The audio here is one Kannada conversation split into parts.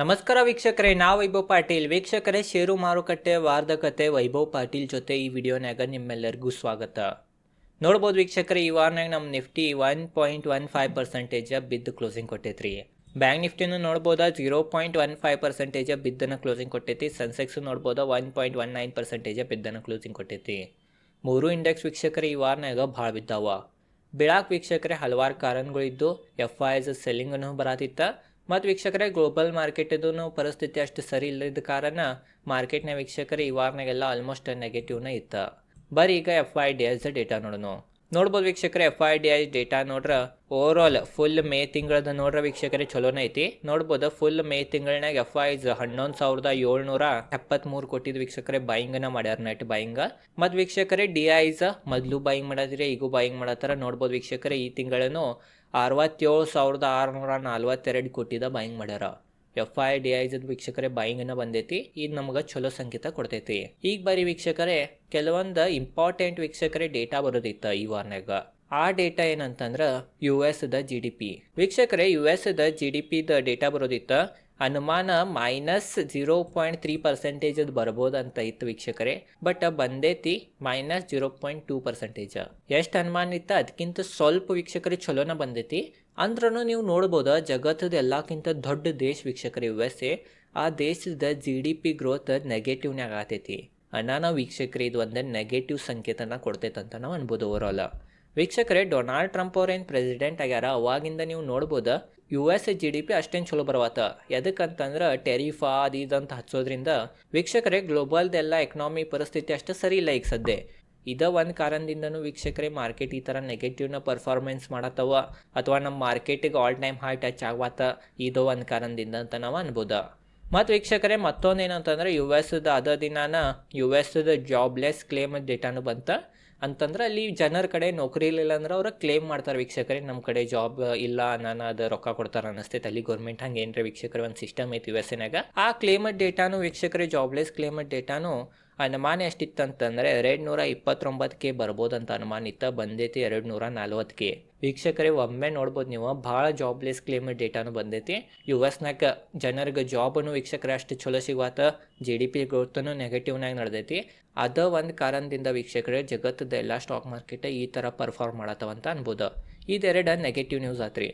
ನಮಸ್ಕಾರ ವೀಕ್ಷಕರೇ ನಾ ವೈಭವ್ ಪಾಟೀಲ್. ವೀಕ್ಷಕರೇ ಷೇರು ಮಾರುಕಟ್ಟೆ ವಾರದ ಕತೆ ವೈಭವ್ ಪಾಟೀಲ್ ಜೊತೆ ಈ ವಿಡಿಯೋನ್ಯಾಗ ನಿಮ್ಮೆಲ್ಲರಿಗೂ ಸ್ವಾಗತ. ನೋಡ್ಬೋದು ವೀಕ್ಷಕರೇ, ಈ ವಾರನಾಗ ನಮ್ಮ Nifty one point one five percentage ಬಿದ್ದು ಕ್ಲೋಸಿಂಗ್ ಕೊಟ್ಟೈತ್ರಿ. ಬ್ಯಾಂಕ್ ನಿಫ್ಟಿನೂ ನೋಡ್ಬೋದಾ, zero point one five percentage ಬಿದ್ದನ closing ಕೊಟ್ಟೈತಿ. Sensex ನೋಡ್ಬೋದಾ, one point one nine percentage ಬಿದ್ದನ closing ಕೊಟ್ಟೈತಿ. ಮೂರು ಇಂಡೆಕ್ಸ್ ವೀಕ್ಷಕರೇ, ಈ ವಾರನಾಗ ಭಾಳ ಬಿದ್ದಾವ. ಬಿಳಾಕ್ ವೀಕ್ಷಕರೇ, ಹಲವಾರು ಕಾರಣಗಳಿದ್ದು ಎಫ್ ಐ ಎಸ್ ಸೆಲ್ಲಿಂಗನ್ನು ಬರತಿತ್ತ. ಮತ್ತು ವೀಕ್ಷಕರೇ ಗ್ಲೋಬಲ್ ಮಾರ್ಕೆಟದು ಪರಿಸ್ಥಿತಿ ಅಷ್ಟು ಸರಿ ಇಲ್ಲದ ಕಾರಣ ಮಾರ್ಕೆಟ್ನ ವೀಕ್ಷಕರೇ ಈ ವಾರನಾಗೆಲ್ಲ ಆಲ್ಮೋಸ್ಟ್ ನೆಗೆಟಿವ್ನ ಇತ್ತ. ಬರೀ ಈಗ F I D Is data ನೋಡೋಣ ನೋಡ್ಬೋದು ವೀಕ್ಷಕರೇ F I D I data ನೋಡ್ರ ಓವರ್ ಆಲ್ ಫುಲ್ ಮೇ ತಿಂಗಳದ ನೋಡ್ರ ವೀಕ್ಷಕರೇ ಚಲೋನ ಐತಿ. ನೋಡ್ಬೋದು ಫುಲ್ ಮೇ ತಿಂಗಳನಾಗ ಎಫ್ ಐಸ್ ಹನ್ನೊಂದು ಸಾವಿರದ ಏಳ್ನೂರ ಎಪ್ಪತ್ಮೂರು ಕೊಟ್ಟಿದ್ದು ವೀಕ್ಷಕರೇ ಬಾಯಿಂಗನ ಮಾಡ್ಯಾರ ನೆಟ್ ಬಾಯಿಂಗ ಮತ್ತು ವೀಕ್ಷಕರೇ ಡಿ ಐಸ್ ಮೊದಲು ಬಾಯಿಂಗ್ ಮಾಡಿದ್ರೆ, ಈಗೂ ಬಾಯಿಂಗ್ ಮಾಡತ್ತಾರ. ನೋಡ್ಬೋದು ವೀಕ್ಷಕರೇ ಈ ತಿಂಗಳನ್ನು ಅರವತ್ತೇಳು ಸಾವಿರದ ಆರುನೂರ ನಲ್ವತ್ತೆರಡು ಕೋಟಿದ ಬಾಯಿಂಗ್ ಮಾಡ್ಯಾರ. ಎಫ್ ಐ ಡಿ ಐಜ್ ವೀಕ್ಷಕರೇ ಬಾಯಿಂಗನ್ನು ಬಂದೈತಿ, ಇದು ನಮ್ಗೆ ಚಲೋ ಸಂಕೇತ ಕೊಡ್ತೈತಿ. ಈಗ ಬರೀ ವೀಕ್ಷಕರೇ, ಕೆಲವೊಂದು ಇಂಪಾರ್ಟೆಂಟ್ ವೀಕ್ಷಕರೇ ಡೇಟಾ ಬರೋದಿತ್ತ ಈ ವಾರ್ನಾಗ ಆ ಡೇಟಾ ಏನಂತಂದ್ರೆ ಯು ಎಸ್ ದ ಜಿ ಡಿ ಪಿ ವೀಕ್ಷಕರೇ ಯು ಎಸ್ ದ ಜಿ ಡಿ ಪಿ ದ ಡೇಟಾ ಬರೋದಿತ್ತ ಅನುಮಾನ minus zero point three percentage ಅಂತ ಇತ್ತು ವೀಕ್ಷಕರೇ. ಬಟ್ ಬಂದೈತಿ minus zero point two percentage ಎಷ್ಟು ಅನುಮಾನ ಇತ್ತು? ಅದಕ್ಕಿಂತ ಸ್ವಲ್ಪ ವೀಕ್ಷಕರಿಗೆ ಚಲೋನ ಬಂದೈತಿ. ಅಂದ್ರೂ ನೀವು ನೋಡ್ಬೋದು, ಜಗತ್ತದ ಎಲ್ಲಕ್ಕಿಂತ ದೊಡ್ಡ ದೇಶ ವೀಕ್ಷಕರೇ ಯು ಎಸ್ ಎ ಆ ದೇಶದ ಜಿ ಡಿ ಪಿ ಗ್ರೋತ್ ನೆಗೆಟಿವ್ನಾಗ ಆಗತೈತಿ ಅನ್ನ ವೀಕ್ಷಕರೇ, ಇದು ಒಂದು ನೆಗೆಟಿವ್ ಸಂಕೇತನ ಕೊಡ್ತೈತಂತ ನಾವು ಅನ್ಬೋದು ಓವರಾಲ್ ವೀಕ್ಷಕರೇ ಡೊನಾಲ್ಡ್ ಟ್ರಂಪ್ ಅವ್ರೇನು ಪ್ರೆಸಿಡೆಂಟ್ ಆಗ್ಯಾರ? ಅವಾಗಿಂದ ನೀವು ನೋಡ್ಬೋದು U S G D P ಅಷ್ಟೇನು ಚಲೋ ಬರವತ್ತ. ಎದಕ್ಕಂತಂದ್ರೆ ಟೆರಿಫಾ ಅದು ಇದಂತ ಹಚ್ಚೋದ್ರಿಂದ ವೀಕ್ಷಕರೇ ಗ್ಲೋಬಲ್ದೆಲ್ಲ ಎಕನಾಮಿ ಪರಿಸ್ಥಿತಿ ಅಷ್ಟು ಸರಿ ಇಲ್ಲ ಈಗ ಸದ್ಯ. ಇದ ಒಂದು ಕಾರಣದಿಂದನೂ ವೀಕ್ಷಕರೇ ಮಾರ್ಕೆಟ್ ಈ ಥರ ನೆಗೆಟಿವ್ನ ಪರ್ಫಾರ್ಮೆನ್ಸ್ ಮಾಡತ್ತವ ಅಥವಾ ನಮ್ಮ ಮಾರ್ಕೆಟಿಗೆ ಆಲ್ ಟೈಮ್ ಹೈ ಟಚ್ ಆಗ್ವತ್ತ. ಇದು ಒಂದು ಕಾರಣದಿಂದ ಅಂತ ನಾವು ಅನ್ಬೋದು. ಮತ್ತು ವೀಕ್ಷಕರೇ ಮತ್ತೊಂದು ಏನಂತಂದ್ರೆ ಯು ಎಸ್ದ ಅದ ದಿನಾನ ಯು ಎಸ್ದ ಜಾಬ್ಲೆಸ್ ಕ್ಲೇಮ್ ಡೇಟಾನು ಬಂತ. ಅಂತಂದ್ರೆ ಅಲ್ಲಿ ಜನರ ಕಡೆ ನೌಕರಿ ಇಲ್ಲ ಅಂದ್ರೆ ಅವ್ರು ಕ್ಲೇಮ್ ಮಾಡ್ತಾರೆ ವೀಕ್ಷಕರೇ ನಮ್ಮ ಕಡೆ ಜಾಬ್ ಇಲ್ಲ, ನಾನು ಅದು ರೊಕ್ಕ ಕೊಡ್ತಾರೆ ಅನಿಸ್ತೈತೆ ಅಲ್ಲಿ ಗೌರ್ಮೆಂಟ್ ಹಂಗೆ ಏನ್ರ ವೀಕ್ಷಕರ, ಒಂದು ಸಿಸ್ಟಮ್ ಐತಿ ಯು ಎಸ್ ಎನಾಗ ಆ ಕ್ಲೇಮಡ್ ಡೇಟಾನು ವೀಕ್ಷಕರೇ ಜಾಬ್ಲೆಸ್ ಕ್ಲೇಮಡ್ ಡೇಟಾನು ಅನುಮಾನ ಎಷ್ಟಿತ್ತು ಅಂತಂದರೆ ಎರಡು ನೂರ ಇಪ್ಪತ್ತೊಂಬತ್ತು ಕೆ ಬರ್ಬೋದಂತ ಅನುಮಾನ ಇತ್ತ, ಬಂದೈತಿ ಎರಡು ನೂರ ನಲ್ವತ್ತು ಕೆ ವೀಕ್ಷಕರೇ, ಒಮ್ಮೆ ನೋಡ್ಬೋದು ನೀವು, ಭಾಳ ಜಾಬ್ಲೆಸ್ ಕ್ಲೇಮ್ ಡೇಟಾನು ಬಂದೈತಿ. ಯು ಎಸ್ನಾಗ ಜನರಿಗೆ ಜಾಬನ್ನು ವೀಕ್ಷಕರೇ ಅಷ್ಟು ಚಲೋ ಸಿಗುವಾತ ಜಿ ಡಿ ಪಿ ಗ್ರೋತನು ನೆಗೆಟಿವ್ನಾಗ ನಡೆದೈತಿ. ಅದ ಒಂದು ಕಾರಣದಿಂದ ವೀಕ್ಷಕರೇ, ಜಗತ್ತದ ಎಲ್ಲ ಸ್ಟಾಕ್ ಮಾರ್ಕೆಟ್ ಈ ಥರ ಪರ್ಫಾರ್ಮ್ ಮಾಡತ್ತವಂತ ಅನ್ಬೋದು. ಇದೆರಡು ನೆಗೆಟಿವ್ ನ್ಯೂಸ್ ಆತ್ರಿ.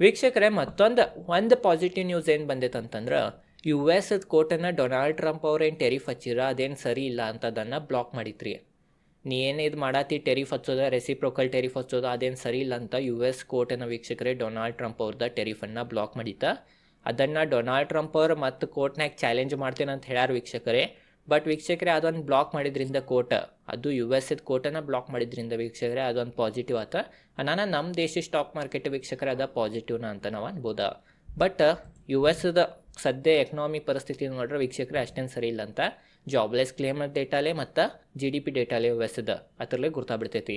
ವೀಕ್ಷಕರೇ, ಮತ್ತೊಂದು, ಒಂದು ಪಾಸಿಟಿವ್ ನ್ಯೂಸ್ ಏನು ಬಂದೈತೆ ಅಂತಂದ್ರೆ ಯು ಎಸ್ ಕೋರ್ಟನ್ನು ಡೊನಾಲ್ಡ್ ಟ್ರಂಪ್ ಅವ್ರೇನು ಟೆರಿಫ್ ಹಚ್ಚಿರ? ಅದೇನು ಸರಿ ಇಲ್ಲ ಅಂತದನ್ನು ಬ್ಲಾಕ್ ಮಾಡಿತ್ರಿ ನೀ ಏನು ಇದು ಮಾಡತ್ತಿ ಟೆರಿಫ್ ಹಚ್ಚೋದ, ರೆಸಿಪ್ರೋಕಲ್ ಟೆರಿಫ್ ಹಚ್ಚೋದ, ಅದೇನು ಸರಿ ಇಲ್ಲ ಅಂತ ಯು ಎಸ್ ಕೋರ್ಟನ ವೀಕ್ಷಕರೇ ಡೊನಾಲ್ಡ್ ಟ್ರಂಪ್ ಅವ್ರದ ಟೆರಿಫನ್ನು ಬ್ಲಾಕ್ ಮಾಡಿತ ಅದನ್ನು ಡೊನಾಲ್ಡ್ ಟ್ರಂಪ್ ಅವ್ರು ಮತ್ತು ಕೋರ್ಟ್ನಾಗ ಚಾಲೆಂಜ್ ಮಾಡ್ತೇನೆ ಅಂತ ಹೇಳ್ಯಾರ ವೀಕ್ಷಕರೇ. ಬಟ್ ವೀಕ್ಷಕರೇ ಅದೊಂದು ಬ್ಲಾಕ್ ಮಾಡಿದ್ರಿಂದ ಕೋರ್ಟ್, ಅದು ಯು ಎಸ್ ಎದ್ ಕೋರ್ಟನ್ನು ಬ್ಲಾಕ್ ಮಾಡಿದ್ರಿಂದ ವೀಕ್ಷಕರೇ ಅದೊಂದು ಪಾಸಿಟಿವ್ ಆತ. ನಾನು ನಮ್ಮ ದೇಶ ಸ್ಟಾಕ್ ಮಾರ್ಕೆಟ್ ವೀಕ್ಷಕರೇ ಅದ ಪಾಸಿಟಿವ್ನ ಅಂತ ನಾವು ಅನ್ಬೋದ. ಬಟ್ ಯು ಎಸ್ದ ಸದ್ಯ ಎಕನಾಮಿಕ್ ಪರಿಸ್ಥಿತಿ ನೋಡ್ರೆ ವೀಕ್ಷಕರೇ ಅಷ್ಟೇನು ಸರಿ ಇಲ್ಲ ಅಂತ. ಜಾಬ್ಲೆಸ್ ಕ್ಲೇಮ್ ಡೇಟಾಲೆ ಮತ್ತು ಜಿ ಡಿ ಪಿ ಡೇಟಾಲೆ ಯು ಎಸ್ದ ಅದರಲ್ಲೇ ಗುರ್ತಾಗ್ಬಿಡ್ತೈತಿ.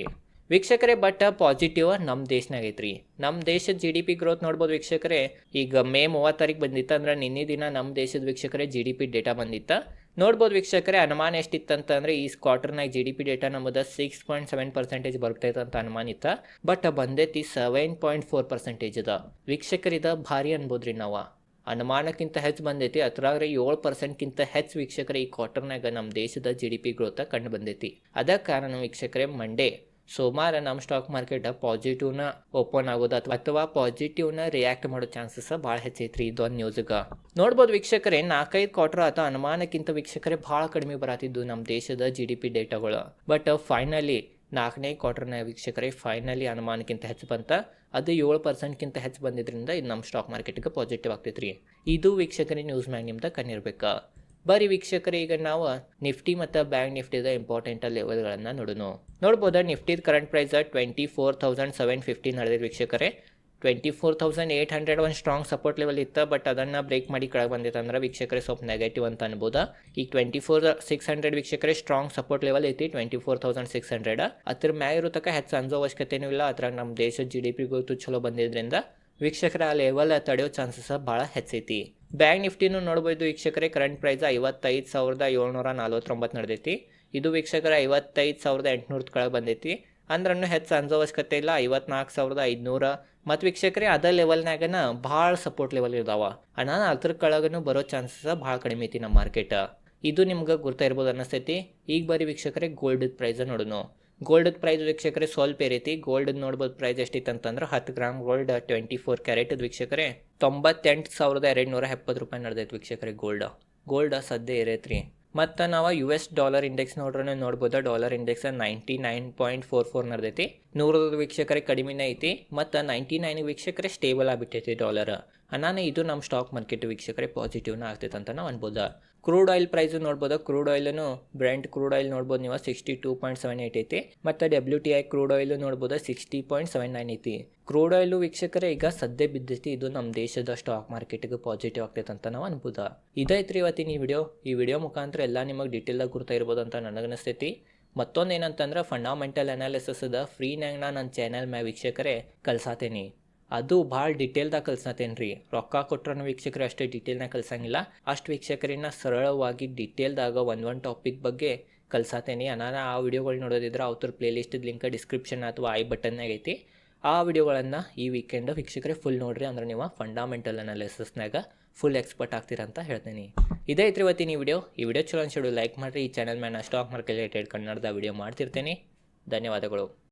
ವೀಕ್ಷಕರೇ ಬಟ್ ಪಾಸಿಟಿವ್ ನಮ್ಮ ದೇಶನಾಗ ಐತ್ರಿ. ನಮ್ಮ ದೇಶದ ಜಿ ಡಿ ಪಿ ಗ್ರೋತ್ ನೋಡ್ಬೋದು ವೀಕ್ಷಕರೇ. ಈಗ ಮೇ ಮೂವತ್ತು ತಾರೀಕು ಬಂದಿತ್ತು ಅಂದ್ರೆ ನಿನ್ನೆ ದಿನ ನಮ್ಮ ದೇಶದ ವೀಕ್ಷಕರೇ ಜಿ ಡಿ ಪಿ ಡೇಟಾ ಬಂದಿತ್ತು. ನೋಡ್ಬೋದು ವೀಕ್ಷಕರೇ, ಅನುಮಾನ ಎಷ್ಟಿತ್ತಂತಂದ್ರೆ ಈ ಕ್ವಾರ್ಟರ್ನಾಗ ಜಿ ಡಿ ಪಿ ಡೇಟಾ ನಮ್ಮದು ಸಿಕ್ಸ್ ಪಾಯಿಂಟ್ ಸೆವೆನ್ ಪರ್ಸೆಂಟೇಜ್ ಬರ್ತೈತೆ ಅಂತ ಅನುಮಾನ ಇತ್ತು. ಬಟ್ ಬಂದೈತಿ ಸೆವೆನ್ ಪಾಯಿಂಟ್ ಫೋರ್ ಪರ್ಸೆಂಟೇಜ್ ಅದ ವೀಕ್ಷಕರಿದ ಭಾರಿ ಅನ್ಬೋದ್ರಿ ನಾವು. ಅನುಮಾನಕ್ಕಿಂತ ಹೆಚ್ಚು ಬಂದೈತಿ. ಅದ್ರಾಗ ಏಳು ಪರ್ಸೆಂಟ್ಗಿಂತ ಹೆಚ್ಚು ವೀಕ್ಷಕರೇ ಈ ಕ್ವಾರ್ಟರ್ನಾಗ ನಮ್ಮ ದೇಶದ ಜಿ ಡಿ ಪಿ ಗ್ರೋತ ಕಂಡು ಬಂದೈತಿ. ಅದ ಕಾರಣ ವೀಕ್ಷಕರೇ ಮಂಡೇ ಸೋಮವಾರ ನಮ್ಮ ಸ್ಟಾಕ್ ಮಾರ್ಕೆಟ್ ಪಾಸಿಟಿವ್ನ ಓಪನ್ ಆಗೋದು ಅಥವಾ ಅಥವಾ ಪಾಸಿಟಿವ್ನ ರಿಯಾಕ್ಟ್ ಮಾಡೋ ಚಾನ್ಸಸ್ ಭಾಳ ಹೆಚ್ಚೈತ್ರಿ ಇದೊಂದು ನ್ಯೂಸ್ಗೆ ನೋಡ್ಬೋದು ವೀಕ್ಷಕರೇ, ನಾಲ್ಕೈದು ಕ್ವಾರ್ಟರ್ ಅಥವಾ ಅನುಮಾನಕ್ಕಿಂತ ವೀಕ್ಷಕರೇ ಭಾಳ ಕಡಿಮೆ ಬರತ್ತಿದ್ದು ನಮ್ಮ ದೇಶದ ಜಿ ಡಿ ಪಿ ಡೇಟಾಗಳು ಬಟ್ ಫೈನಲಿ ನಾಲ್ಕನೇ ಕ್ವಾರ್ಟರ್ನ ವೀಕ್ಷಕರೇ ಫೈನಲಿ ಅನುಮಾನಕ್ಕಿಂತ ಹೆಚ್ಚು ಬಂತ. ಅದು ಏಳು ಪರ್ಸೆಂಟ್ಗಿಂತ ಹೆಚ್ಚು ಬಂದಿದ್ರಿಂದ ಇದು ನಮ್ಮ ಸ್ಟಾಕ್ ಮಾರ್ಕೆಟ್ಗೆ ಪಾಸಿಟಿವ್ ಆಗ್ತೈತ್ರಿ. ಇದು ವೀಕ್ಷಕರೇ ನ್ಯೂಸ್ ಮ್ಯಾಗ್ ನಿಮ್ದು ಕಣ್ಣಿರ್ಬೇಕು ಬರೀ ವೀಕ್ಷಕರೇ, ಈಗ ನಾವು ನಿಫ್ಟಿ ಮತ್ತು ಬ್ಯಾಂಕ್ ನಿಫ್ಟಿದ ಇಂಪಾರ್ಟೆಂಟ್ ಲೆವೆಲ್ಗಳನ್ನು ನೋಡೋಣ ನೋಡ್ಬೋದು, ನಿಫ್ಟಿದ current price twenty four thousand seven fifty ನಡೆದಿದೆ ವೀಕ್ಷಕರೇ. Twenty four thousand eight hundred ಒಂದು ಸ್ಟ್ರಾಂಗ್ ಸಪೋರ್ಟ್ ಲೆವೆಲ್ ಇತ್ತು ಬಟ್ ಅದನ್ನು ಬ್ರೇಕ್ ಮಾಡಿ ಕೆಳಗೆ ಬಂದಿತ್ತು ಅಂದ್ರೆ ವೀಕ್ಷಕರೇ ಸ್ವಲ್ಪ ನೆಗೆಟಿವ್ ಅಂತ ಅನ್ಬೋದು. ಈಗ ಟ್ವೆಂಟಿ ಫೋರ್ ಸಿಕ್ಸ್ ಹಂಡ್ರೆಡ್ ವೀಕ್ಷಕರೇ ಸ್ಟ್ರಾಂಗ್ ಸಪೋರ್ಟ್ ಲೆವೆಲ್ ಐತಿ twenty four thousand six hundred ಅದ್ರ ಮ್ಯಾಗ ಇರೋ ತನಕ ಹೆಚ್ಚು ಅನ್ಸೋ ಅವಶ್ಯಕತೆನೂ ಇಲ್ಲ. ಅದ್ರಾಗ ನಮ್ಮ ದೇಶದ ಜಿ ಡಿ ಪಿ ಗೊತ್ತು ಚಲೋ ಬಂದಿದ್ರಿಂದ ವೀಕ್ಷಕರ ಆ ಲೆವೆಲ್ ತಡೆಯೋ ಚಾನ್ಸಸ್ ಭಾಳ ಹೆಚ್ಚೈತಿ ಬ್ಯಾಂಕ್ ನಿಫ್ಟಿನೂ ನೋಡ್ಬೋದು ವೀಕ್ಷಕರೇ ಕರೆಂಟ್ ಪ್ರೈಸ್ ಐವತ್ತೈದು ಸಾವಿರದ ಏಳ್ನೂರ ನಲ್ವತ್ತೊಂಬತ್ತು ನಡೆದೈತಿ. ಇದು ವೀಕ್ಷಕರ ಐವತ್ತೈದು ಸಾವಿರದ ಎಂಟುನೂರ ಕೆಳಗೆ ಬಂದೈತಿ. ಅಂದ್ರೂ ಹೆಚ್ಚು ಅನ್ಸೋವಶ್ಯಕತೆ ಇಲ್ಲ. ಐವತ್ನಾಲ್ಕು ಸಾವಿರದ ಐದುನೂರ. ಮತ್ತು ವೀಕ್ಷಕರೇ, ಅದ ಲೆವೆಲ್ನಾಗನ ಭಾಳ ಸಪೋರ್ಟ್ ಲೆವೆಲ್ ಇದಾವ ಅಣ್ಣ ಅದ್ರ ಕೆಳಗೂ ಬರೋ ಚಾನ್ಸಸ್ ಭಾಳ ಕಡಿಮೆ ಐತಿ ನಮ್ಮ ಮಾರ್ಕೆಟ್ ಇದು ನಿಮ್ಗೆ ಗುರ್ತಾ ಇರ್ಬೋದು ಅನ್ನಿಸ್ತೈತಿ. ಈಗ ಬರೀ ವೀಕ್ಷಕರೇ ಗೋಲ್ಡ್ ಪ್ರೈಸ್ ನೋಡೋಣ ಗೋಲ್ಡ್ ಪ್ರೈಸ್ ವೀಕ್ಷಕರೇ, ಸ್ವಲ್ಪ ಏರೈತಿ. ಗೋಲ್ಡ್ ನೋಡ್ಬೋದು ಪ್ರೈಸ್ ಎಷ್ಟಿತ್ತು ಅಂತಂದ್ರೆ ಹತ್ತು gram gold twenty four carat ವೀಕ್ಷಕರೇ. ತೊಂಬತ್ತೆಂಟು ಸಾವಿರದ ಎರಡು ನೂರ ಎಪ್ಪತ್ತು ರೂಪಾಯಿ ನಡೆದೈತೆ ವೀಕ್ಷಕರೇ ಗೋಲ್ಡ್ ಗೋಲ್ಡ್ ಸದ್ಯ ಏರೈತ್ರಿ. ಮತ್ತು ನಾವು ಯು ಎಸ್ ಡಾಲರ್ ಇಂಡೆಕ್ಸ್ ನೋಡ್ರೆ ನೋಡ್ಬೋದು? Dollar index ninety nine point four four ನಡ್ದೈತಿ. ನೂರದ ವೀಕ್ಷಕರೇ ಕಡಿಮೆನೇ ಐತಿ, ಮತ್ತು ನೈಂಟಿ ನೈನ್ ವೀಕ್ಷಕರೇ ಸ್ಟೇಬಲ್ ಆಗಿಬಿಟ್ಟೈತಿ ಡಾಲರ್ ಅನಾನೆ ಇದು ನಮ್ಮ ಸ್ಟಾಕ್ ಮಾರ್ಕೆಟ್ ವೀಕ್ಷಕರೇ ಪಾಸಿಟಿವ್ನ ಆಗ್ತೈತೆ ಅಂತ ನಾವು ಅನ್ಬೋದು. ಕ್ರೂಡ್ ಆಯಿಲ್ ಪ್ರೈಸು ನೋಡ್ಬೋದು. ಕ್ರೂಡ್ ಆಯಿಲ್ನು ಬ್ರ್ಯಾಂಡ್ ಕ್ರೂಡ್ ಆಯಿಲ್ ನೋಡ್ಬೋದು. ನೀವು sixty two point seven eight ಐತಿ. ಮತ್ತು W T I crude oil ನೋಡ್ಬೋದು. ಸಿಕ್ಸ್ಟಿ ಪಾಯಿಂಟ್ ಸೆವೆನ್ ನೈನ್ ಐತಿ. ಕ್ರೂಡ್ ಆಯಿಲು ವೀಕ್ಷಕರೇ, ಈಗ ಸದ್ಯ ಬಿದ್ದೈತಿ. ಇದು ನಮ್ಮ ದೇಶದ ಸ್ಟಾಕ್ ಮಾರ್ಕೆಟ್ಗೆ ಪಾಸಿಟಿವ್ ಆಗ್ತೈತೆ ಅಂತ ನಾವು ಅನ್ಬೋದು. ಇದೈತ್ರಿ ಇವತ್ತಿನ ಈ ವಿಡಿಯೋ ಈ ವಿಡಿಯೋ ಮುಖಾಂತರ ಎಲ್ಲ ನಿಮಗೆ ಡೀಟೇಲಾಗಿ ಗುರ್ತಾ ಇರ್ಬೋದು ಅಂತ ನನಗನಿಸ್ತೈತಿ ಮತ್ತೊಂದು ಏನಂತಂದ್ರೆ ಫಂಡಾಮೆಂಟಲ್ ಅನಾಲಿಸಿಸ್ ಅದ ಫ್ರೀನಾಗ ನಾನು ನನ್ನ ಚಾನಲ್ ಮ್ಯಾ ವೀಕ್ಷಕರೇ ಕಲ್ಸಾತೇನಿ. ಅದು ಭಾಳ ಡಿಟೇಲ್ದಾಗ ಕಲ್ಸತ್ತೇನೆ ರೀ ರೊಕ್ಕ ಕೊಟ್ರೂ ವೀಕ್ಷಕರು ಅಷ್ಟೇ ಡಿಟೇಲ್ನಾಗ ಕಲ್ಸಂಗಿಲ್ಲ. ಅಷ್ಟು ವೀಕ್ಷಕರನ್ನ ಸರಳವಾಗಿ ಡಿಟೇಲ್ದಾಗ ಒಂದು ಒಂದು ಟಾಪಿಕ್ ಬಗ್ಗೆ ಕಲ್ಸತ್ತೇನೆ ಅನಾನ ಆ ವಿಡಿಯೋಗಳು ನೋಡೋದಿದ್ರೆ ಅವ್ರ ಪ್ಲೇಲಿಸ್ಟ್ ಲಿಂಕ್ ಡಿಸ್ಕ್ರಿಪ್ಷನ್ ಅಥವಾ ಐ ಬಟನ್ನಾಗ ಐತಿ. ಆ ವಿಡಿಯೋಗಳನ್ನು ಈ ವೀಕೆಂಡ್ ವೀಕ್ಷಕರೇ ಫುಲ್ ನೋಡ್ರಿ ಅಂದ್ರೆ ನೀವು ಫಂಡಾಮೆಂಟಲ್ ಅನಾಲಿಸಿಸ್ನಾಗ ಫುಲ್ ಎಕ್ಸ್ಪರ್ಟ್ ಆಗ್ತೀರ ಅಂತ ಹೇಳ್ತೀನಿ. ಇದೇ ಐತ್ರಿ ಇವತ್ತಿನ ಈ ವಿಡಿಯೋ. ಈ ವಿಡಿಯೋ ಚಲೋ ಅನ್ಸಿಡು ಲೈಕ್ ಮಾಡಿರಿ. ಈ ಚಾನಲ್ ಮೇಲೆ ಸ್ಟಾಕ್ ಮಾರ್ಕೆಟ್ ರಿಲೇಟೆಡ್ ಕನ್ನಡದ ವಿಡಿಯೋ ಮಾಡ್ತಿರ್ತೀನಿ. ಧನ್ಯವಾದಗಳು.